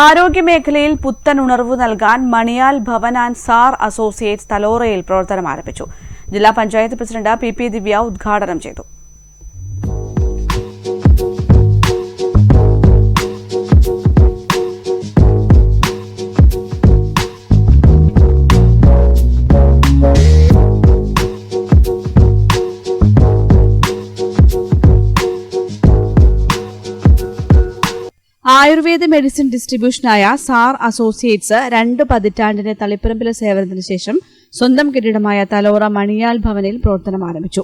ആരോഗ്യമേഖലയിൽ പുത്തൻ ഉണർവ് നൽകാൻ Maniyal Bhavan and sir associates തലോറയിൽ പ്രവർത്തനം ആരംഭിച്ചു. ജില്ലാ panchayat president P P Divya ഉദ്ഘാടനം ചെയ്തു. ആയുർവേദ മെഡിസിൻ ഡിസ്ട്രിബ്യൂഷനായ സാർ അസോസിയേറ്റ്സ് രണ്ട് പതിറ്റാണ്ടിന്റെ തളിപ്പറമ്പിലെ സേവനത്തിന് ശേഷം സ്വന്തം കെട്ടിടമായ തലോറ മണിയാൽ ഭവനിൽ പ്രവർത്തനം ആരംഭിച്ചു.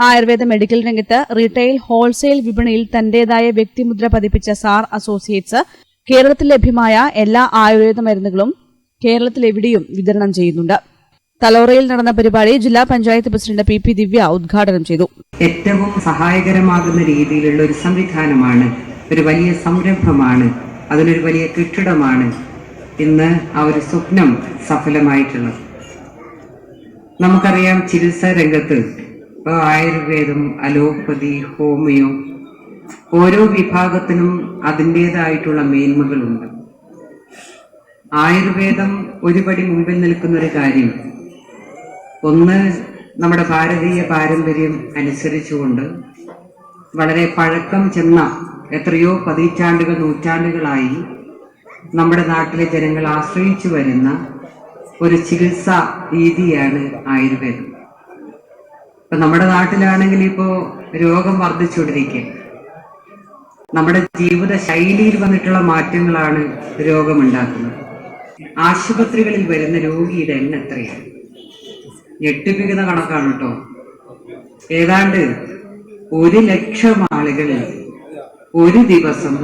ആയുർവേദ മെഡിക്കൽ രംഗത്ത് റീറ്റെയിൽ ഹോൾസെയിൽ വിപണിയിൽ തന്റേതായ വ്യക്തിമുദ്ര പതിപ്പിച്ച സാർ അസോസിയേറ്റ്സ് കേരളത്തിൽ ലഭ്യമായ എല്ലാ ആയുർവേദ മരുന്നുകളും കേരളത്തിലെവിടെയും വിതരണം ചെയ്യുന്നുണ്ട്. തലോറയിൽ നടന്ന പരിപാടി ജില്ലാ panchayat president P P Divya ഉദ്ഘാടനം ചെയ്തു. ഏറ്റവും സഹായകരമാകുന്ന രീതിയിലുള്ള ഒരു സംവിധാനമാണ് ഒരു വലിയ സംരംഭമാണ്. അതിനൊരു വലിയ കെട്ടിടമാണ് ഇന്ന് ആ ഒരു സ്വപ്നം സഫലമായിട്ടുള്ളത്. നമുക്കറിയാം ചികിത്സാ രംഗത്ത് ഇപ്പോൾ ആയുർവേദം അലോപ്പതി ഹോമിയോ ഓരോ വിഭാഗത്തിനും അതിന്റെതായിട്ടുള്ള മേന്മകളുണ്ട്. ആയുർവേദം ഒരുപടി മുമ്പിൽ നിൽക്കുന്ന ഒരു കാര്യം. ഒന്ന് നമ്മുടെ ഭാരതീയ പാരമ്പര്യം അനുസരിച്ചുകൊണ്ട് വളരെ പഴക്കം ചെന്ന എത്രയോ പതിറ്റാണ്ടുകൾ നൂറ്റാണ്ടുകളായി നമ്മുടെ നാട്ടിലെ ജനങ്ങൾ ആശ്രയിച്ചു വരുന്ന ഒരു ചികിത്സാ രീതിയാണ് ആയുർവേദം. ഇപ്പൊ നമ്മുടെ നാട്ടിലാണെങ്കിൽ ഇപ്പോ രോഗം വർദ്ധിച്ചുകൊണ്ടിരിക്കുക നമ്മുടെ ജീവിത ശൈലിയിൽ വന്നിട്ടുള്ള മാറ്റങ്ങളാണ് രോഗമുണ്ടാക്കുന്നത്. ആശുപത്രികളിൽ വരുന്ന രോഗിയുടെ എണ്ണം എത്രയാണ്? ഞെട്ടിപ്പിക്കുന്ന കണക്കാണ് കേട്ടോ. ഏതാണ്ട് ഒരു ലക്ഷം ആളുകൾ ഒരു ദിവസം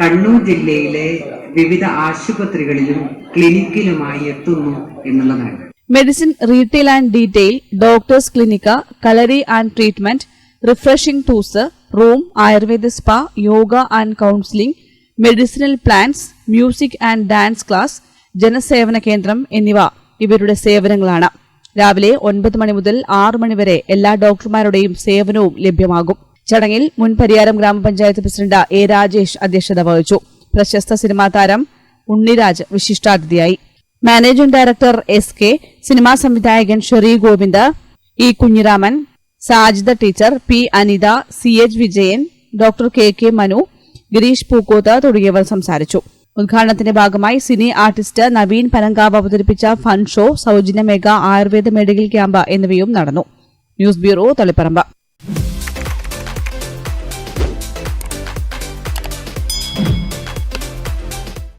കണ്ണൂർ ജില്ലയിലെ വിവിധ ആശുപത്രികളിലും ക്ലിനിക്കിലുമായി എത്തുന്നു എന്നുള്ളതാണ്. Medicine retail and detail doctors clinic kalari and treatment refreshing two's room Ayurveda spa yoga and counselling medicinal plants music and dance class ജനസേവന കേന്ദ്രം എന്നിവ ഇവരുടെ സേവനങ്ങളാണ്. രാവിലെ ഒൻപത് മണി മുതൽ ആറ് മണിവരെ എല്ലാ ഡോക്ടർമാരുടെയും സേവനവും ലഭ്യമാകും. ചടങ്ങിൽ മുൻ പരിയാരം ഗ്രാമപഞ്ചായത്ത് പ്രസിഡന്റ് എ രാജേഷ് അധ്യക്ഷത വഹിച്ചു. പ്രശസ്ത സിനിമാ താരം Unniraj വിശിഷ്ടാതിഥിയായി. Managing director S K cinema സംവിധായകൻ Sherry Govind E Kunhiraman Sajida teacher P Anitha C H Vijayan doctor K K Manu Gireesh Pookkoth തുടങ്ങിയവർ സംസാരിച്ചു. ഉദ്ഘാടനത്തിന്റെ ഭാഗമായി സിനി ആർട്ടിസ്റ്റ് നവീൻ പനങ്കാവ് അവതരിപ്പിച്ച ഫൺ ഷോ സൗജന്യ മെഗാ ആയുർവേദ മെഡിക്കൽ ക്യാമ്പ് എന്നിവയും നടന്നു. News bureau Taliparamba.